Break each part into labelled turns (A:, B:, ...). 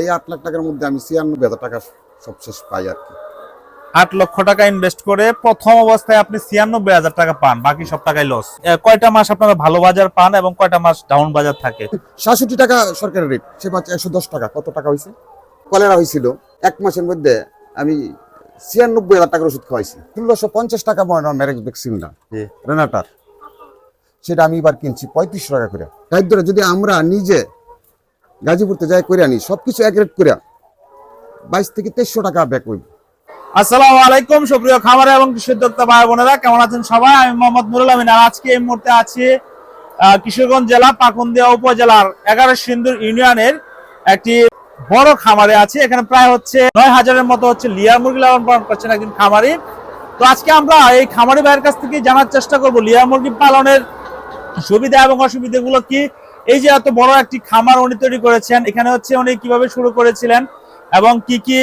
A: এই আট লাখ টাকার মধ্যে আমি ছিয়ানব্বই হাজার টাকা সবশেষ পাই আর কি।
B: আট লক্ষ টাকা ইনভেস্ট করে প্রথম অবস্থায় আপনি ছিয়ানব্বই হাজার টাকা পান বাকি সব টাকায় লস কয়টা মাস আপনারা ভালো বাজার পান এবং কয়টা মাস ডাউন বাজার থাকে?
A: সাতষট্টি টাকা সরকারের রেট সে পাচ্ছে একশো দশ টাকা কত টাকা হয়েছে? কলেরা হয়েছিল এক মাসের মধ্যে আমি ছিয়ানব্বই হাজার টাকার ওষুধ খাওয়াইছি। ষোলোশো পঞ্চাশ টাকা মনে ম্যারেজ ভ্যাকসিনটা রেনাটার সেটা আমি এবার কিনছি পঁয়ত্রিশশো টাকা করে। তাই ধরে যদি আমরা নিজে গাজীপুরতে যাই করে আনি সব কিছু এক রেট করে বাইশ থেকে তেইশশো টাকা ব্যাক হইব।
B: আসসালামু আলাইকুম, সুপ্রিয় খামারে এবং কৃষি ভাই বোনেরা, কেমন আছেন সবাই? আমি মোহাম্মদ নুরুল আমিন, আর আজকে এই মুহূর্তে আছি কিশোরগঞ্জ জেলা, পাকুন্দিয়া উপজেলার এগারো সিন্দুর ইউনিয়নের একটি বড় খামারে আছে। এখানে প্রায় হচ্ছে নয় হাজারের মতো হচ্ছে লিয়ার মুরগি লালন পালন করছেন একজন খামারি। তো আজকে আমরা এই খামারি ভাইয়ের কাছ থেকে জানার চেষ্টা করব, লিয়ার মুরগি পালনের সুবিধা এবং অসুবিধাগুলো কি এই যে এত বড় একটি খামার উনি তৈরি করেছেন, এখানে হচ্ছে উনি কীভাবে শুরু করেছিলেন এবং কি কি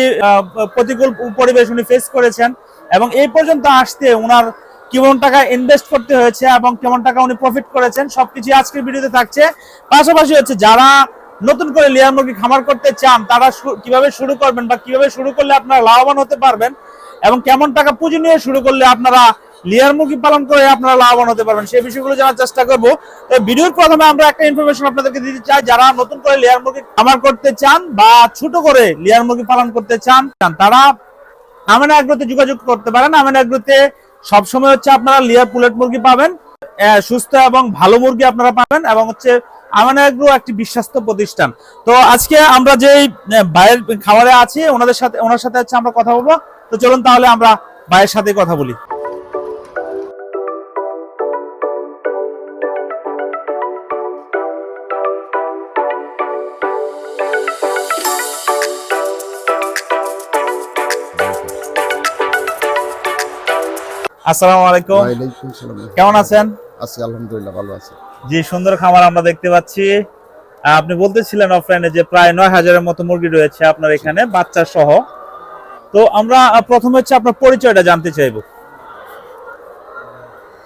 B: প্রতিকূল পরিবেশ উনি ফেস করেছেন এবং এই পর্যন্ত আসতে ওনার কেমন টাকা ইনভেস্ট করতে হয়েছে এবং কেমন টাকা উনি প্রফিট করেছেন, সবকিছু আজকের ভিডিওতে থাকছে। পাশাপাশি হচ্ছে যারা নতুন করে লেয়ার মুরগি খামার করতে চান, তারা কীভাবে শুরু করবেন বা কীভাবে শুরু করলে আপনারা লাভবান হতে পারবেন এবং কেমন টাকা পুঁজি নিয়ে শুরু করলে আপনারা লেয়ার মুরগি পালন করে আপনারা লাভবান হতে পারবেন। সেই বিষয়গুলো জানার চেষ্টা করব। ভিডিওর প্রথমে আমরা একটা ইনফরমেশন আপনাদেরকে দিতে চাই। যারা নতুন করে লেয়ার মুরগি খামার করতে চান বা ছোট করে লেয়ার মুরগি পালন করতে চান তারা আমেনা এগ্রোতে যোগাযোগ করতে পারেন। আমেনা এগ্রোতে সবসময় হচ্ছে আপনারা লেয়ার পুলেট মুরগি পাবেন সুস্থ এবং ভালো মুরগি আপনারা পাবেন এবং হচ্ছে আমেনা এগ্রো একটি বিশ্বস্ত প্রতিষ্ঠান। তো আজকে আমরা যেই আহ, ভাইয়ের খামারে আছি ওনাদের সাথে ওনার সাথে হচ্ছে আমরা কথা বলব। তো চলুন তাহলে আমরা ভাইয়ের সাথে কথা বলি। আসসালামু আলাইকুম। কেমন আছেন?
A: আছি আলহামদুলিল্লাহ ভালো আছি।
B: জি সুন্দর খামার আমরা দেখতে পাচ্ছি। আপনি বলতেছিলেন অফলাইনে যে প্রায় নয় হাজারের মতো মুরগি রয়েছে আপনার এখানে বাচ্চা সহ। তো আমরা প্রথমে হচ্ছে আপনার পরিচয়টা জানতে চাইব।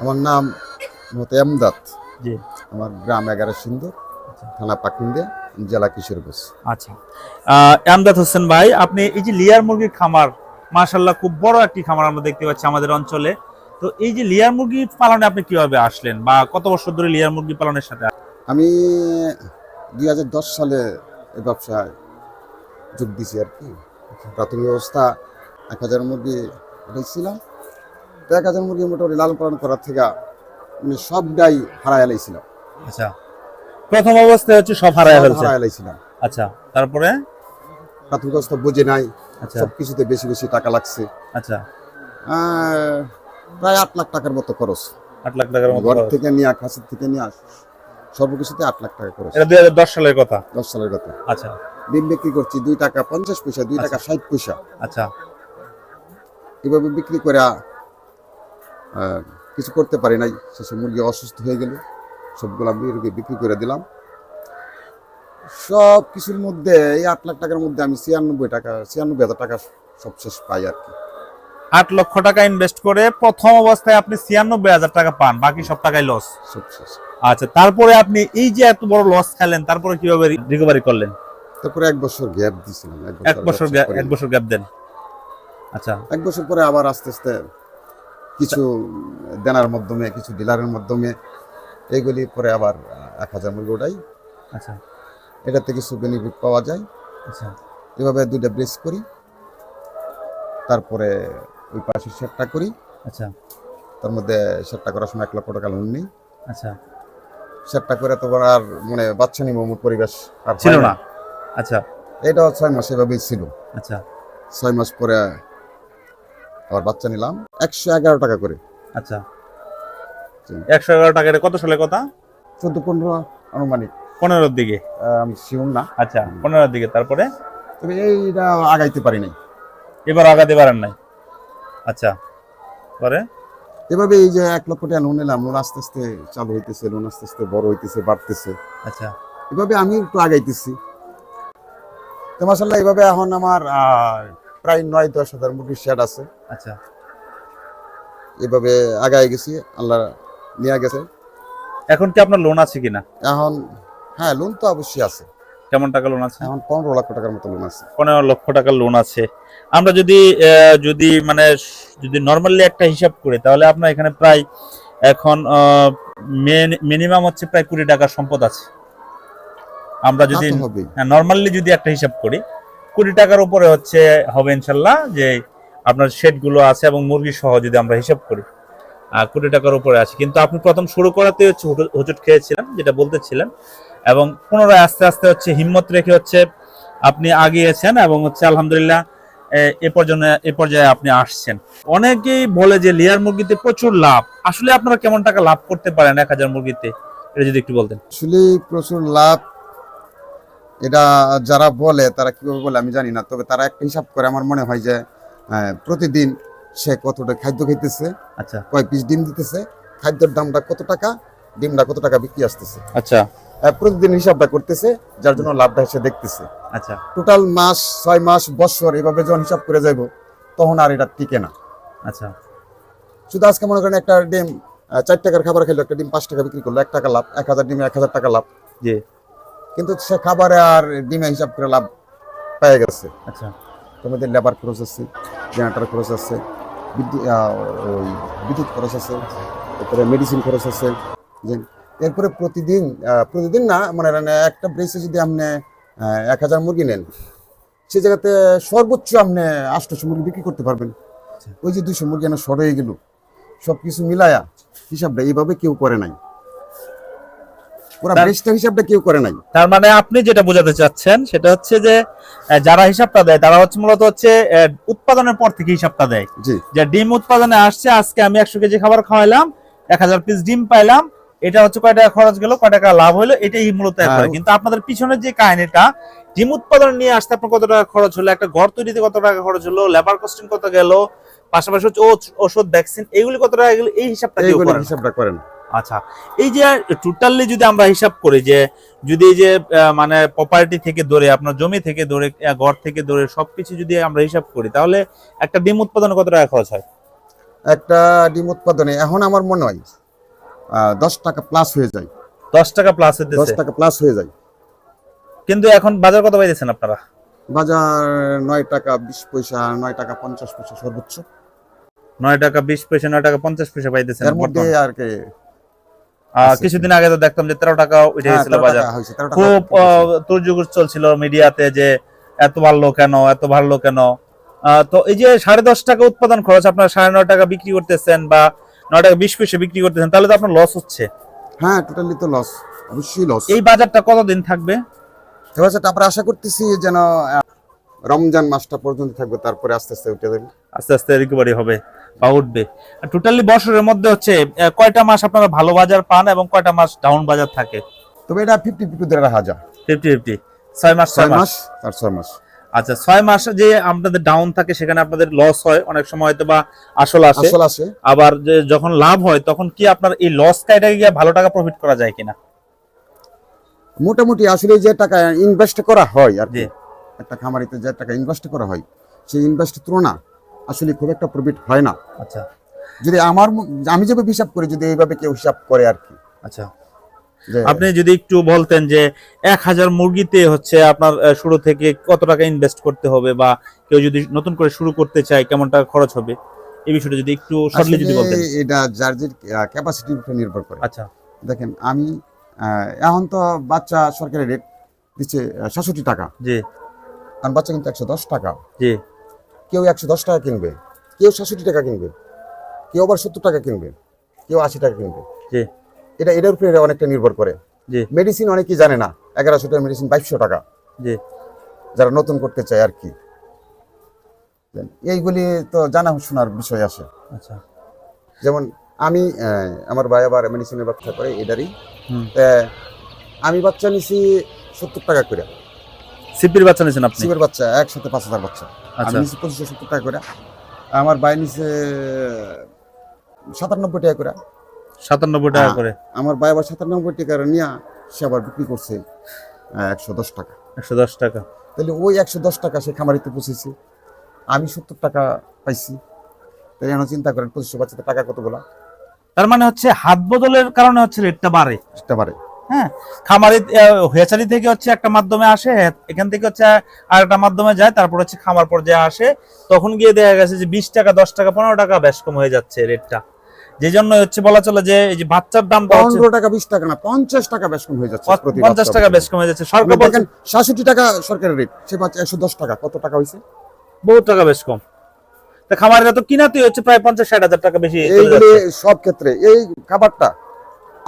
A: আমার নাম মত এমদাদ।
B: জি।
A: আমার গ্রাম এগারো সিন্ধু থানা পাকুন্দিয়া জেলা কিশোরগঞ্জ।
B: আচ্ছা। আমদাদ হোসেন ভাই আপনি এই যে লিয়ার মুরগির খামার মাশাল্লাহ খুব বড় একটি খামার আমরা দেখতে পাচ্ছি আমাদের অঞ্চলে। তো এই যে লিয়ার মুরগি পালনে আপনি কীভাবে আসলেন? বা কত বছর ধরে লিয়ার মুরগি পালনের সাথে
A: আমি দুই হাজার দশ সালে এই ব্যবসায় যোগ দিছি আর কি। প্রাথমিক অবস্থা এক হাজার মুরগি রেখেছিলাম তো এক হাজার মুরগি মোটামুটি লালন পালন করার থেকে মানে সবটাই হারাই এলাইছিলাম
B: আচ্ছা। প্রথম অবস্থায় হচ্ছে সব হারায় ফেলছে?
A: হারাই এলাইছিলাম
B: আচ্ছা তারপরে?
A: প্রাথমিক অবস্থা বুঝে নাই।
B: আচ্ছা।
A: সব কিছুতে বেশি বেশি টাকা লাগছে।
B: আচ্ছা।
A: প্রায় আট লাখ টাকার মতো খরচ।
B: আট লাখ টাকার মতো
A: ঘর থেকে নিয়ে খাসির থেকে নিয়ে আস সর্বকিছুতে আট লাখ টাকা খরচ।
B: এটা দুই হাজার দশ সালের কথা?
A: দশ সালের কথা।
B: আচ্ছা।
A: ডিম বিক্রি করছি দুই টাকা পঞ্চাশ পয়সা দুই টাকা ষাট পয়সা।
B: আচ্ছা।
A: এভাবে বিক্রি করে কিছু করতে পারি নাই। শেষে মুরগি অসুস্থ হয়ে গেল। সবগুলো মুরগি বিক্রি করে দিলাম। সব কিছুর মধ্যে এই আট লাখ টাকার মধ্যে আমি ছিয়ানব্বই টাকা ছিয়ানব্বই হাজার টাকা সব শেষ পাই আর কি।
B: আট লক্ষ টাকা ইনভেস্ট করে প্রথম অবস্থায় আপনি ছিয়ানব্বই হাজার টাকা পান বাকি সব টাকায় লস আচ্ছা তারপরে আপনি এই যে এত বড় লস খেলেন তারপরে কীভাবে রিকভারি করলেন?
A: তারপরে এক বছর গ্যাপ দিয়েছিলাম
B: এক বছর। এক বছর গ্যাপ দেন। আচ্ছা।
A: এক বছর পরে আবার আস্তে আস্তে কিছু দেনার মাধ্যমে কিছু ডিলারের মাধ্যমে এইগুলি পরে আবার এক হাজার মুরগি ওটাই
B: আচ্ছা।
A: এটাতে কিছু বেনিফিট পাওয়া যায়।
B: আচ্ছা।
A: এভাবে দুইটা ব্রেস করি। তারপরে ওই পাশে সেটটা করি।
B: আচ্ছা।
A: তার মধ্যে সেটটা করার সময় এক লক্ষ টাকা লোন নিই
B: আচ্ছা।
A: সেটটা করে তো আর মানে বাচ্চা নিব পরিবেশ আর
B: ছিল না। আচ্ছা।
A: এটাও ছয় মাস এভাবেই ছিল।
B: আচ্ছা।
A: ছয় মাস পরে আবার বাচ্চা নিলাম। একশো এগারো টাকা করে।
B: আচ্ছা। একশো এগারো টাকা এটা কত সালে কথা?
A: চোদ্দ পনেরো আনুমানিক।
B: পনেরোর দিকে?
A: আমি শিওর না।
B: আচ্ছা পনেরোর দিকে। তারপরে?
A: তবে এইটা আগাইতে পারি নাই।
B: এবার আগাতে পারেন নাই। আচ্ছা পরে?
A: এভাবে এই যে এক লক্ষ টাকা লোন নিলাম লোন আস্তে আস্তে চালু হইতেছে লোন আস্তে আস্তে বড় হইতেছে বাড়তেছে।
B: আচ্ছা।
A: এভাবে আমি একটু আগাইতেছি। তো মাসাল্লাহ এভাবে এখন আমার প্রায় নয় দশ হাজার মুরগির শেড আছে।
B: আচ্ছা।
A: এভাবে আগায় গেছি আল্লাহ নিয়ে গেছে।
B: এখন কি আপনার লোন আছে কিনা?
A: এখন হ্যাঁ লোন তো অবশ্যই আছে।
B: কেমন টাকা লোন আছে?
A: এখন পনেরো লক্ষ টাকার মতো লোন আছে।
B: পনেরো লক্ষ টাকার লোন আছে। আমরা যদি যদি মানে যদি নর্মালি একটা হিসাব করি তাহলে আপনার এখানে প্রায় এখন মিনিমাম হচ্ছে প্রায় কুড়ি টাকার সম্পদ আছে। আমরা যদি নর্মালি যদি একটা হিসাব করি কুড়ি টাকার উপরে হচ্ছে হবে ইনশাল্লাহ যে আপনার শেডগুলো আছে এবং মুরগি সহ যদি আমরা হিসাব করি কোটি টাকার উপরে আছে। কিন্তু আপনি প্রথম শুরু করাতে হচ্ছে হুজুট খেয়েছিলেন যেটা বলতেছিলেন। এবং পুনরায় আস্তে আস্তে হচ্ছে হিম্মত রেখে হচ্ছে আপনি আগিয়েছেন এবং হচ্ছে আলহামদুলিল্লাহ এ- পর্যন্ত এ পর্যায়ে আপনি আসছেন। অনেকেই বলে যে লেয়ার মুরগিতে প্রচুর লাভ। আসলে আপনারা কেমন টাকা লাভ করতে পারেন এক হাজার মুরগিতে? এটা যদি একটু বলতেন।
A: আসলে প্রচুর লাভ এটা যারা বলে তারা কীভাবে বলে আমি জানি না তবে তারা একটা হিসাব করে আমার মনে হয় যে প্রতিদিন সে কতটা খাদ্য খেতেছে
B: আচ্ছা।
A: কয় পিস ডিম দিতেছে খাদ্যের দামটা কত টাকা ডিমটা কত টাকা বিক্রি আসতেছে।
B: আচ্ছা।
A: প্রতিদিন হিসাবটা করতেছে যার জন্য লাভটা সে দেখতেছে।
B: আচ্ছা।
A: টোটাল মাস ছয় মাস বছর এভাবে যখন হিসাব করে যাইব তখন আর এটা টিকে না।
B: আচ্ছা।
A: শুধু আজকে মনে করেন একটা ডিম চার টাকার খাবার খেলো একটা ডিম পাঁচ টাকা বিক্রি করল এক টাকা লাভ এক হাজার ডিমে এক হাজার টাকা লাভ।
B: জি।
A: কিন্তু সে খাবারে আর ডিমে হিসাব করে লাভ পেয়ে গেছে।
B: আচ্ছা।
A: তোমাদের লেবার খরচ আছে জেনারেটার খরচ আছে বিদ্যুৎ ওই বিদ্যুৎ খরচ আছে তারপরে মেডিসিন খরচ আছে যে এরপরে প্রতিদিন প্রতিদিন না মানে রানে একটা ব্রেসে যদি আপনি এক হাজার মুরগি নেন সে জায়গাতে সর্বোচ্চ আপনি আটশোশো মুরগি বিক্রি করতে পারবেন। ওই যে দুশো মুরগি এনে সর হয়ে গেল সব কিছু মিলায়া হিসাবটা এইভাবে কেউ করে নাই। পুরা
B: তার-
A: হিসাবটা কেউ করে নাই।
B: তার মানে আপনি যেটা বোঝাতে চাচ্ছেন সেটা হচ্ছে যে যারা হিসাবটা দেয় তারা হচ্ছে মূলত হচ্ছে উৎপাদনের পর থেকে হিসাবটা দেয়। যে ডিম উৎপাদনে আসছে আজকে আমি একশো কেজি খাবার খাওয়াইলাম এক হাজার পিস ডিম পাইলাম এটা হচ্ছে কয় টাকা খরচ গেল কয় টাকা লাভ হলো এটাই মূলত। কিন্তু আপনাদের পিছনের যে কাহিনীটা ডিম উৎপাদন নিয়ে আসতে আপনার কত টাকা খরচ হলো একটা ঘর তৈরিতে কত টাকা খরচ হলো লেবার কস্টিং কত গেল পাশাপাশি হচ্ছে ওষুধ ভ্যাকসিন এইগুলি কত টাকা গেল এই হিসাবটা
A: হিসাবটা করেন।
B: আচ্ছা এই যে টোটালি যদি আমরা হিসাব করি যে যদি এই যে মানে প্রপার্টি থেকে ধরে আপনার জমি থেকে ধরে ঘর থেকে ধরে সবকিছু যদি আমরা হিসাব করি তাহলে একটা ডিম উৎপাদনে কত টাকা খরচ হয়?
A: একটা ডিম উৎপাদনে এখন আমার মনে হয় দশ টাকা প্লাস হয়ে যায়।
B: দশ টাকা প্লাস
A: হয়ে
B: দশ
A: টাকা প্লাস হয়ে যায়।
B: কিন্তু এখন বাজার কত পাইতেছেন আপনারা?
A: বাজার নয় টাকা বিশ পয়সা নয় টাকা পঞ্চাশ পয়সা সর্বোচ্চ।
B: নয় টাকা বিশ পয়সা নয় টাকা পঞ্চাশ পয়সা পাইতেছেন
A: এর মধ্যে আর কি
B: কিছুদিন আগে তো দেখতাম যে তেরো টাকা উঠে
A: হ্যাঁ,
B: গেছিল বাজার। খুব। তোরজুগ চলছিল মিডিয়াতে যে এত বাড়লো কেন এত বাড়লো কেন। তো এই যে সাড়ে দশ টাকা উৎপাদন খরচ আপনার সাড়ে নয় টাকা বিক্রি করতেছেন বা নয় টাকা বিশ পয়সা বিক্রি করতেছেন তাহলে তো আপনার লস হচ্ছে।
A: হ্যাঁ টোটালি তো লস অবশ্যই লস
B: এই বাজারটা কতদিন থাকবে?
A: এবার সেটা আমরা আশা করতেছি যেন রমজান মাসটা পর্যন্ত থাকবে তারপরে আস্তে আস্তে উঠে যাবে।
B: আস্তে আস্তে রিকভারি হবে বা উঠবে। টোটালি বছরের মধ্যে হচ্ছে কয়টা মাস আপনারা ভালো বাজার পান এবং কয়টা মাস ডাউন বাজার থাকে?
A: তবে এটা ফিফটি ফিফটি ধরে রাখা যায়।
B: ফিফটি ফিফটি ছয় মাস
A: ছয়
B: মাস
A: আর ছয় মাস।
B: আচ্ছা ছয় মাসে যে আপনাদের ডাউন থাকে সেখানে আপনাদের লস হয়। অনেক সময় হয়তো বা আসল আসে।
A: আসল আসে।
B: আবার যে যখন লাভ হয় তখন কি আপনার এই লস কাইটাকে গিয়ে ভালো টাকা প্রফিট করা যায় কিনা?
A: মোটামুটি আসলে যে টাকা ইনভেস্ট করা হয় আর কি একটা খামারিতে যে টাকা ইনভেস্ট করা হয় সেই ইনভেস্ট তুলনা আসলে খুব একটা প্রফিট হয় না।
B: আচ্ছা।
A: যদি আমার আমি যেভাবে হিসাব করি যদি এইভাবে কেউ হিসাব করে আর কি।
B: আচ্ছা। আপনি যদি একটু বলতেন যে এক হাজার মুরগিতে হচ্ছে আপনার শুরু থেকে কত টাকা ইনভেস্ট করতে হবে বা কেউ যদি নতুন করে শুরু করতে চায় কেমন টাকা খরচ হবে? এই বিষয়টা যদি একটু শর্টলি যদি বলতেন।
A: এটা যে ক্যাপাসিটির উপর নির্ভর করে।
B: আচ্ছা।
A: দেখেন আমি এখন তো বাচ্চা সরকারি রেট দিচ্ছে সাতষট্টি টাকা।
B: জি।
A: কারণ বাচ্চা কিন্তু একশো দশ টাকা।
B: জি।
A: কেউ একশো দশ টাকা কিনবে কেউ সাতষট্টি টাকা কিনবে কেউ আবার সত্তর টাকা কিনবে কেউ আশি টাকা কিনবে।
B: জি।
A: এটা এটার উপরে অনেকটা নির্ভর করে।
B: জি।
A: মেডিসিন অনেকেই জানে না এগারোশো টাকা মেডিসিন বাইশশো টাকা।
B: জি।
A: যারা নতুন করতে চায় আর কি। এইগুলি তো জানা শোনার বিষয় আসে।
B: আচ্ছা।
A: যেমন আমি আমার ভাই আবার মেডিসিনের ব্যবসা করে এটারই। আমি বাচ্চা নিছি সত্তর টাকা করে।
B: সিপির বাচ্চা নিয়েছেন আপনি?
A: সিমের বাচ্চা একসাথে পাঁচ হাজার বাচ্চা। আমি
B: আচ্ছা।
A: নিছি পঁচিশশো সত্তর টাকা করে। আমার ভাই নিছে সাতানব্বই টাকা করে।
B: সাতানব্বই টাকা
A: হ্যাঁ।
B: করে।
A: আমার ভাই আবার সাতানব্বই টাকা নিয়ে সে আবার বিক্রি করছে একশো দশ টাকা।
B: একশো দশ টাকা।
A: তাহলে ওই একশো দশ টাকা সে খামারিতে পৌঁছেছে। আমি সত্তর টাকা পাইছি। তাই এখন চিন্তা করেন পঁচিশশো বাচ্চাতে টাকা কতগুলো
B: তার মানে হচ্ছে হাত বদলের কারণে হচ্ছে রেটটা বাড়ে।
A: সেটা পারে
B: হ্যাঁ খামারি হেচারি থেকে হচ্ছে একটা মাধ্যমে আসে এখান থেকে হচ্ছে আর একটা মাধ্যমে যায় তারপর হচ্ছে খামার পর্যায়ে আসে। তখন গিয়ে দেখা গেছে যে বিশ টাকা দশ টাকা পনেরো টাকা বেশ কম হয়ে যাচ্ছে রেটটা। যে জন্য হচ্ছে বলা চলে যে এই যে বাচ্চার হচ্ছে
A: পনেরো টাকা বিশ টাকা না পঞ্চাশ টাকা বেশ কম হয়ে যাচ্ছে
B: পঞ্চাশ টাকা। বেশ কমে যাচ্ছে। সরকার
A: আপনি
B: বলছে
A: দেখেন সাতষট্টি টাকা সরকারের রেট সে বাচ্চা একশো দশ টাকা কত টাকা হয়েছে
B: বহু টাকা বেশ কম। তা খামারিরা তো কিনাতেই হচ্ছে প্রায় পঞ্চাশ ষাট হাজার টাকা বেশি
A: এইগুলি সব ক্ষেত্রে এই খাবারটা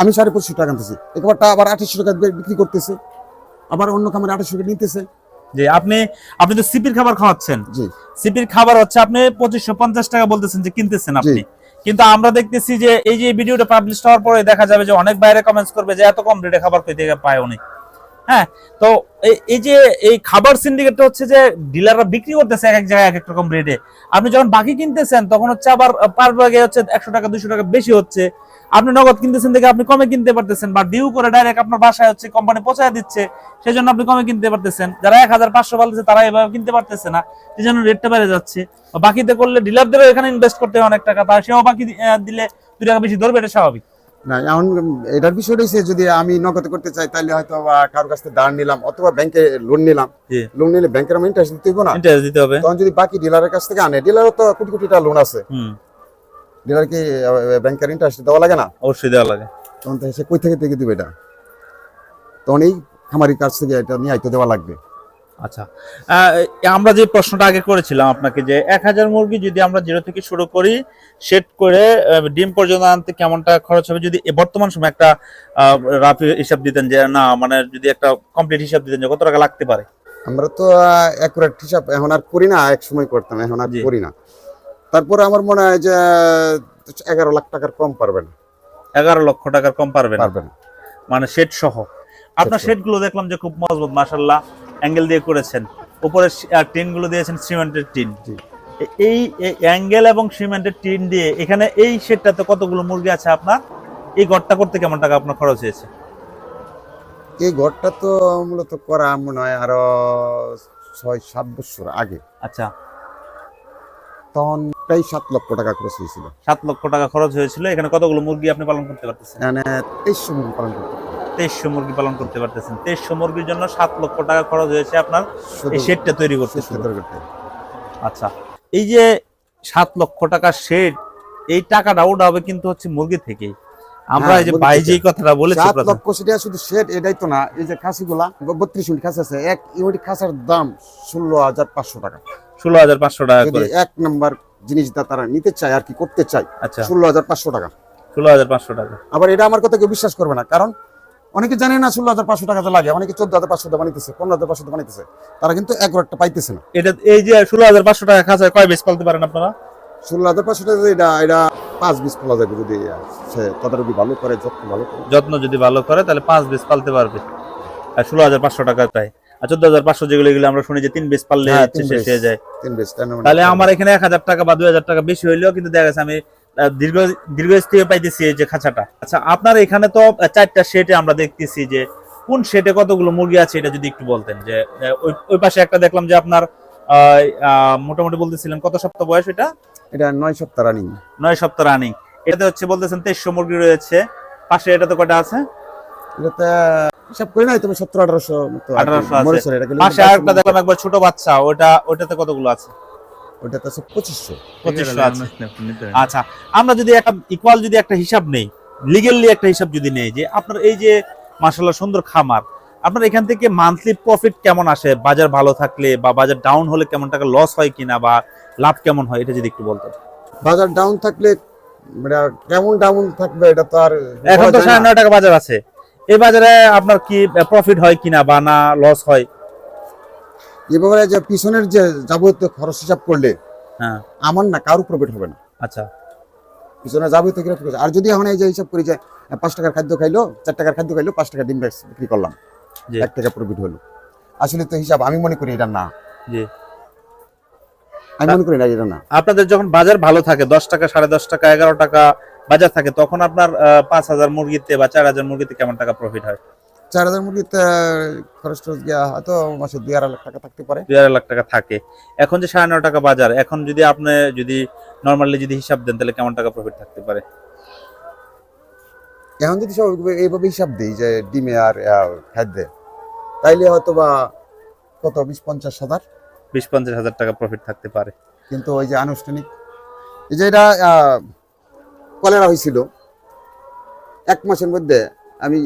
A: আমি সাড়ে পঁচিশশো টাকা আনতেছি। এই খাবারটা আবার আঠাশশো টাকা বিক্রি করতেছে আবার অন্য খামারে আঠাশশো টাকা নিতেছে।
B: যে আপনি আপনি তো সিপির খাবার খাওয়াচ্ছেন। সিপির খাবার হচ্ছে আপনি পঁচিশশো পঞ্চাশ টাকা বলতেছেন যে কিনতেছেন আপনি। কিন্তু আমরা দেখতেছি যে এই যে ভিডিওটা পাবলিশ হওয়ার পরে দেখা যাবে যে অনেক বাইরে কমেন্টস করবে যে এত কম রেটে খাবার পেতে পায় অনেক হ্যাঁ তো এই- যে এই খাবার সিন্ডিকেটটা হচ্ছে যে ডিলাররা বিক্রি করতেছে এক এক জায়গায় এক এক রকম রেটে আপনি যখন বাকি কিনতেছেন, তখন হচ্ছে আবার পার ব্যাগে হচ্ছে একশো টাকা দুশো টাকা বেশি হচ্ছে। আপনি নগদ কিনতেছেন দেখে আপনি কমে কিনতে পারতেছেন বা ডিউ করে ডাইরেক্ট আপনার বাসায় হচ্ছে কোম্পানি পৌঁছায় দিচ্ছে সেই জন্য আপনি কমে কিনতে পারতেছেন। যারা এক হাজার পাঁচশো বলতেছে তারা এভাবে কিনতে পারতেছে না সেই জন্য রেটটা বেড়ে যাচ্ছে। বাকিতে করলে ডিলারদেরও এখানে ইনভেস্ট করতে অনেক টাকা তার সেও বাকি দিলে দুই টাকা বেশি ধরবে এটা স্বাভাবিক।
A: না এখন এটার বিষয় রয়েছে যদি আমি নগদে করতে চাই তাহলে হয়তো বা কারোর কাছ থেকে দাঁড় নিলাম অথবা ব্যাংকে লোন নিলাম। লোন নিলে ব্যাংকের আমি ইন্টারেস্ট দিতে হইবো না।
B: ইন্টারেস্ট দিতে হবে।
A: তখন যদি বাকি ডিলারের কাছ থেকে আনে ডিলারও তো কোটি কোটি টাকা লোন আছে
B: হুম
A: ডিলারকে ব্যাংকের ইন্টারেস্ট দেওয়া লাগে না?
B: অবশ্যই দেওয়া লাগে।
A: তখন সে কই থেকে থেকে দিবে এটা? তখন এই খামারির কাছ থেকে এটা নিয়ে আইতে দেওয়া লাগবে।
B: আচ্ছা। আমরা যে প্রশ্নটা আগে করেছিলাম আপনাকে যে এক হাজার মুরগি যদি আমরা জিরো থেকে শুরু করি সেট করে ডিম পর্যন্ত আনতে কেমনটা খরচ হবে? যদি বর্তমান সময় একটা রাফ হিসাব দিতেন যে না মানে যদি একটা কমপ্লিট হিসাব দিতেন যে কত টাকা লাগতে পারে?
A: আমরা তো অ্যাকুরেট হিসাব এখন আর করি না এক সময় করতাম এখন আর। করি না। তারপরে আমার মনে হয় যে এগারো লাখ টাকার কম পারবে না
B: এগারো লক্ষ টাকার কম পারবেন।
A: পারবে না
B: মানে শেড সহ। আপনার
A: সহ।
B: শেডগুলো দেখলাম যে খুব মজবুত মাশাল্লাহ অ্যাঙ্গেল দিয়ে করেছেন। উপরে টিনগুলো দিয়েছেন সিমেন্টের টিন। এই অ্যাঙ্গেল এবং সিমেন্টের টিন দিয়ে এখানে এই শেডটাতে কতগুলো মুরগি আছে আপনার? এই ঘরটা করতে কেমন টাকা আপনার খরচ হয়েছে?
A: এই ঘরটা তো মূলত করা মনে হয় আরও ছয় সাত বছর আগে।
B: আচ্ছা।
A: তখন প্রায় সাত লক্ষ টাকা খরচ হয়েছিল।
B: সাত লক্ষ টাকা খরচ হয়েছিল। এখানে কতগুলো মুরগি আপনি পালন করতে পারতেছেন?
A: এখানে তেইশশো মুরগি পালন করতে
B: তেইশশো মুরগি পালন করতে পারতেছেন। তেইশশো মুরগির জন্য সাত লক্ষ টাকা খরচ হয়েছে আপনার। এই শেডটা তৈরি করতে। আচ্ছা এই যে সাত লক্ষ টাকা শেড এই টাকাটা ওটা হবে কিন্তু হচ্ছে মুরগি থেকেই। আমরা
A: হ্যাঁ,
B: এই যে ভাই যে কথাটা বলেছে
A: সাত লক্ষ সেটা শুধু শেড এটাই তো না। এই যে খাসিগুলা বত্রিশ ইউনিট খাসি আছে। এক ইউনিট খাসার দাম ষোলো হাজার পাঁচশো টাকা।
B: ষোলো হাজার পাঁচশো টাকা
A: এক নাম্বার জিনিসটা তারা নিতে চায় আর কি করতে চায়।
B: আচ্ছা।
A: ষোলো হাজার পাঁচশো টাকা।
B: ষোলো হাজার পাঁচশো টাকা।
A: আবার এটা আমার কথা কেউ বিশ্বাস করবে না কারণ অনেকে জানে না ষোলো হাজার পাঁচশো টাকা লাগে অনেকে চোদ্দ হাজার পাঁচশো টাকা বানিতেছে পনেরো হাজার পাঁচশো টাকা বানিতেছে তারা কিন্তু এক একটা পাইতেছে না।
B: এটা এই যে ষোলো হাজার পাঁচশো টাকা খাঁচায় কয় বেশ পালতে পারেন আপনারা?
A: ষোলো হাজার পাঁচশো টাকা এটা এটা পাঁচ বিশ ফলা যাবে যদি সে তদারকি ভালো করে যত্ন ভালো করে।
B: যত্ন যদি ভালো করে তাহলে পাঁচ বেশ পালতে পারবে। আর ষোলো হাজার পাঁচশো টাকা আর চোদ্দ হাজার পাঁচশো যেগুলো এগুলো আমরা শুনি যে তিন বেশ পারলে
A: হ্যাঁ,
B: হচ্ছে
A: তিন
B: শেষ হয়ে যায়।
A: তিন বেশ
B: তাহলে আমার এখানে এক হাজার টাকা বা দুই হাজার টাকা বেশি হইলেও কিন্তু দেখা গেছে আমি দীর্ঘ দীর্ঘস্থায়ী পাইতেছি যে খাঁচাটা। আচ্ছা আপনার এখানে তো চারটা শেটে আমরা দেখতেছি যে কোন শেটে কতগুলো মুরগি আছে এটা যদি একটু বলতেন যে ওই পাশে একটা দেখলাম যে আপনার মোটামুটি বলতেছিলেন কত সপ্তাহ বয়স এটা?
A: এটা নয় সপ্তাহ রানিং
B: নয় সপ্তাহ রানিং এটাতে হচ্ছে বলতেছেন তেইশশো মুরগি রয়েছে। পাশে এটাতে কটা আছে?
A: এটাতে হিসাব করি নাই তুমি সত্তর আঠারোশো মতো আর
B: 1800
A: এটা
B: পাশে আরেকটা দেখলাম একবার ছোট বাচ্চা ওটা ওটাতে কতগুলো আছে?
A: ওটাতে আছে পঁচিশশো।
B: পঁচিশশো আছে। আচ্ছা আমরা যদি একটা ইকুয়াল যদি একটা হিসাব নেই লিগেলি একটা হিসাব যদি নেই যে আপনার এই যে মাসাল্লাহ সুন্দর খামার আপনার এখান থেকে মান্থলি প্রফিট কেমন আসে? বাজার ভালো থাকলে বা বাজার ডাউন হলে কেমন টাকা লস হয় কিনা বা লাভ কেমন হয় এটা যদি একটু বলতেন।
A: বাজার ডাউন থাকলে মানে কেমন ডাউন থাকবে এটা তো আর
B: এখন তো সাড়ে নয় টাকা বাজার আছে। এই বাজারে আপনার কি প্রফিট হয় কিনা বা না লস হয়?
A: এবারে যে পিছনের যে যাবতীয় খরচ হিসাব করলে
B: হ্যাঁ।
A: আমার না কারও প্রফিট হবে না।
B: আচ্ছা।
A: পিছনে যাবতীয় খরচ। আর যদি এখন এই যে হিসাব করি যে পাঁচ টাকার খাদ্য খাইলো চার টাকার খাদ্য খাইলো পাঁচ টাকা ডিম বিক্রি করলাম। এক টাকা প্রফিট হলো। আসলে তো হিসাব আমি মনে করি এটা না।
B: জি।
A: আমি মনে করি না এটা না।
B: আপনাদের যখন বাজার ভালো থাকে দশ টাকা সাড়ে দশ টাকা এগারো টাকা বাজার থাকে তখন আপনার পাঁচ হাজার মুরগিতে বা চার হাজার মুরগিতে কেমন টাকা প্রফিট হয়?
A: চার হাজার মুরগিতে খরচ টরচ গিয়া হয়তো মাসে দুই আড়াই লাখ টাকা থাকতে পারে।
B: দুই আড়াই লাখ টাকা থাকে। এখন যে সাড়ে নয় টাকা বাজার এখন যদি আপনি যদি নর্মালি যদি হিসাব দেন তাহলে কেমন টাকা প্রফিট থাকতে পারে?
A: এখন যদি সব এইভাবে হিসাব দিই যে ডিমে আর খাদ্যে তাইলে হয়তো বা কত? বিশ পঞ্চাশ হাজার।
B: বিশ পঞ্চাশ হাজার টাকা প্রফিট থাকতে পারে।
A: কিন্তু ওই যে আনুষ্ঠানিক এই যে এটা কলেরা হয়েছিল। এক মাসের মধ্যে আমি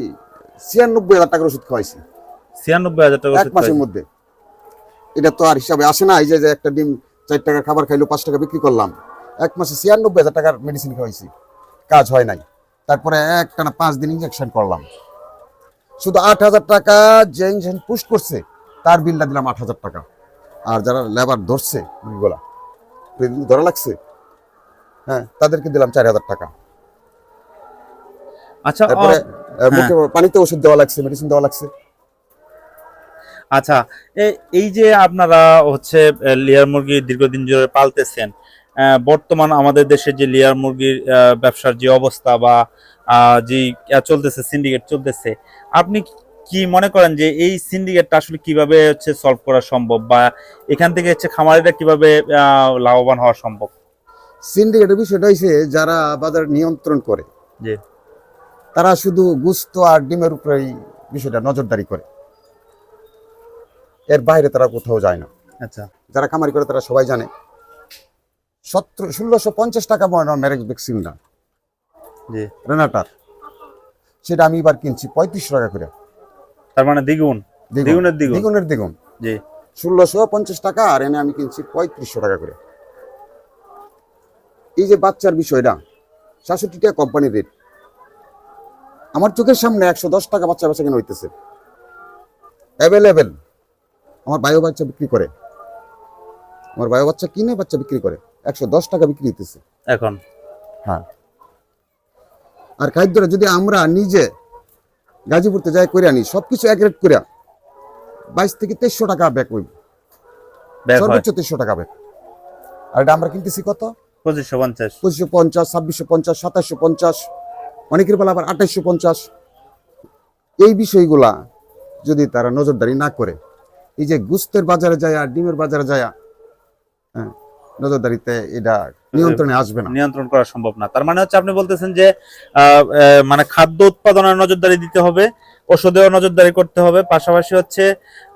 A: ছিয়ানব্বই হাজার টাকার ওষুধ খাওয়াইছি।
B: ছিয়ানব্বই হাজার টাকা
A: এক মাসের মধ্যে। এটা তো আর হিসাবে আসে না এই যে একটা ডিম চার টাকা খাবার খাইলো পাঁচ টাকা বিক্রি করলাম। এক মাসে ছিয়ানব্বই হাজার টাকার মেডিসিন খাওয়াইছি। কাজ হয় নাই। তারপরে একটানা পাঁচ দিন ইঞ্জেকশন করলাম। শুধু আট হাজার টাকা যে ইঞ্জেকশন পুশ করছে তার বিলটা দিলাম আট হাজার টাকা। আর যারা লেবার ধরছে মুরগিগুলা ধরা লাগছে। হ্যাঁ তাদেরকে দিলাম চার হাজার টাকা।
B: আচ্ছা
A: তারপরে
B: আহ,
A: মুখে পানিতে ওষুধ দেওয়া লাগছে মেডিসিন দেওয়া লাগছে।
B: আচ্ছা এই যে আপনারা হচ্ছে লেয়ার মুরগি দীর্ঘদিন ধরে পালতেছেন বর্তমান আমাদের দেশে যে লেয়ার মুরগির ব্যবসার যে অবস্থা বা যে চলতেছে সিন্ডিকেট চলতেছে আপনি কি মনে করেন যে এই সিন্ডিকেটটা আসলে কীভাবে হচ্ছে সলভ করা সম্ভব বা এখান থেকে হচ্ছে খামারিরা কীভাবে লাভবান হওয়া সম্ভব?
A: সিন্ডিকেটের বিষয়টা হয়েছে যারা বাজার নিয়ন্ত্রণ করে। তারা শুধু গুস্ত আর ডিমের উপরেই বিষয়টা নজরদারি করে। এর বাইরে তারা কোথাও যায় না।
B: আচ্ছা।
A: যারা খামারি করে তারা সবাই জানে। সতেরো ষোলোশো পঞ্চাশ টাকা মনে ম্যারেজ ভ্যাকসিনটা রেনাটার সেটা আমি এবার কিনছি পঁয়ত্রিশশো টাকা করে।
B: তার মানে দ্বিগুণ?
A: দ্বিগুণ।
B: দ্বিগুণের দ্বিগুণ?
A: দ্বিগুণের দ্বিগুণ।
B: জি।
A: ষোলোশো পঞ্চাশ টাকা আর এনে আমি কিনছি পঁয়ত্রিশশো টাকা করে। এই যে বাচ্চার বিষয়টা সাতষট্টি টাকা কোম্পানির রেট আমার চোখের সামনে একশো দশ টাকা বাচ্চা বাচ্চা কেন হইতেছে। অ্যাভেলেবেল আমার বায়ো বাচ্চা বিক্রি করে। আমার বায়ো বাচ্চা কিনে বাচ্চা বিক্রি করে। একশো দশ টাকা বিক্রি হইতেছে।
B: এখন?
A: হ্যাঁ। আর খাদ্যটা যদি আমরা নিজে গাজীপুরতে যাই করে আনি সবকিছু এক রেট করে বাইশ থেকে তেইশশো টাকা ব্যাক হইব। সর্বোচ্চ তেইশশো টাকা ব্যাক। আর এটা আমরা কিনতেছি কত?
B: পঁচিশশো পঞ্চাশ।
A: পঁচিশশো পঞ্চাশ ছাব্বিশশো পঞ্চাশ সাতাশশো পঞ্চাশ অনেকের বেলা আবার আঠাইশশো পঞ্চাশ। এই বিষয়গুলা যদি তারা নজরদারি না করে এই যে গুস্তের বাজারে যায় আর ডিমের বাজারে যায় হ্যাঁ নজরদারিতে এটা নিয়ন্ত্রণে আসবে না।
B: নিয়ন্ত্রণ করা সম্ভব না। তার মানে হচ্ছে আপনি বলতেছেন যে মানে খাদ্য উৎপাদনের নজরদারি দিতে হবে ওষুধেও নজরদারি করতে হবে পাশাপাশি হচ্ছে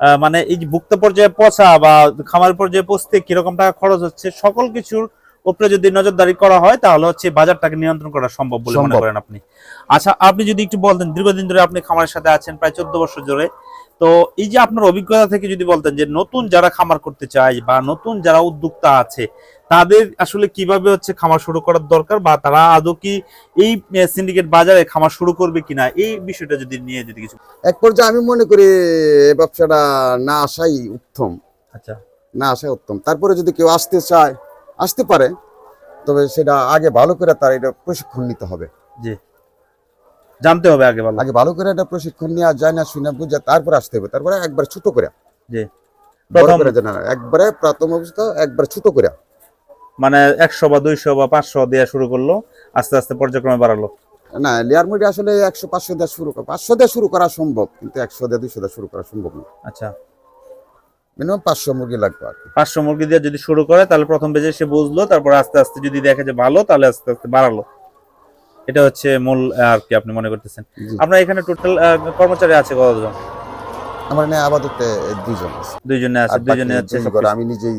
B: আহ, মানে এই যে ভুক্ত পর্যায়ে পচা বা খামার পর্যায়ে পচতে কীরকম টাকা খরচ হচ্ছে সকল কিছুর উপরে যদি নজরদারি করা হয় তাহলে হচ্ছে বাজারটাকে নিয়ন্ত্রণ করা সম্ভব বলে মনে করেন আপনি। আচ্ছা আপনি যদি একটু বলতেন দীর্ঘদিন ধরে আপনি খামারের সাথে আছেন প্রায় চোদ্দ বছর ধরে তো এই যে আপনার অভিজ্ঞতা থেকে যদি বলতেন যে নতুন যারা খামার করতে চায় বা নতুন যারা উদ্যোক্তা আছে তাদের আসলে কীভাবে হচ্ছে খামার শুরু করার দরকার বা তারা আদৌ কি এই সিন্ডিকেট বাজারে খামার শুরু করবে কিনা এই বিষয়টা যদি নিয়ে যদি কিছু
A: এক পর্যায়ে আমি মনে করি ব্যবসাটা না আসাই উত্তম।
B: আচ্ছা।
A: না আসাই উত্তম। তারপরে যদি কেউ আসতে চায় আসতে পারে তবে সেটা আগে ভালো করে তার এটা প্রশিক্ষণ নিতে হবে।
B: জি। জানতে হবে আগে ভালো।
A: আগে ভালো করে একটা প্রশিক্ষণ নিয়ে যায় না শুনে বুঝে তারপরে আসতে হবে তারপরে একবার ছোট করে।
B: জি। প্রথম
A: করে জানা একবারে প্রথম অবস্থা একবার ছোট করে।
B: মানে একশো বা দুইশো বা পাঁচশো দেওয়া শুরু করল আস্তে আস্তে পর্যায়ক্রমে বাড়ালো।
A: না লেয়ার মুরগি আসলে একশো পাঁচশো দেওয়া শুরু করা পাঁচশো দেওয়া শুরু করা সম্ভব কিন্তু একশো দেওয়া দুইশো দেওয়া শুরু করা সম্ভব না।
B: আচ্ছা।
A: মিনিমাম পাঁচশো মুরগি লাগবে আর
B: পাঁচশো মুরগি দিয়ে যদি শুরু করে তাহলে প্রথম বেজে সে বুঝলো তারপর আস্তে আস্তে যদি দেখে যে ভালো তাহলে আস্তে আস্তে বাড়ালো। এটা হচ্ছে মূল আর কি আপনি মনে করতেছেন। আপনার এখানে টোটাল কর্মচারী আছে কতজন?
A: আমার এখানে আপাতত দুইজন আছে।
B: দুইজনে আছে দুইজনে
A: ঘর আমি নিজেই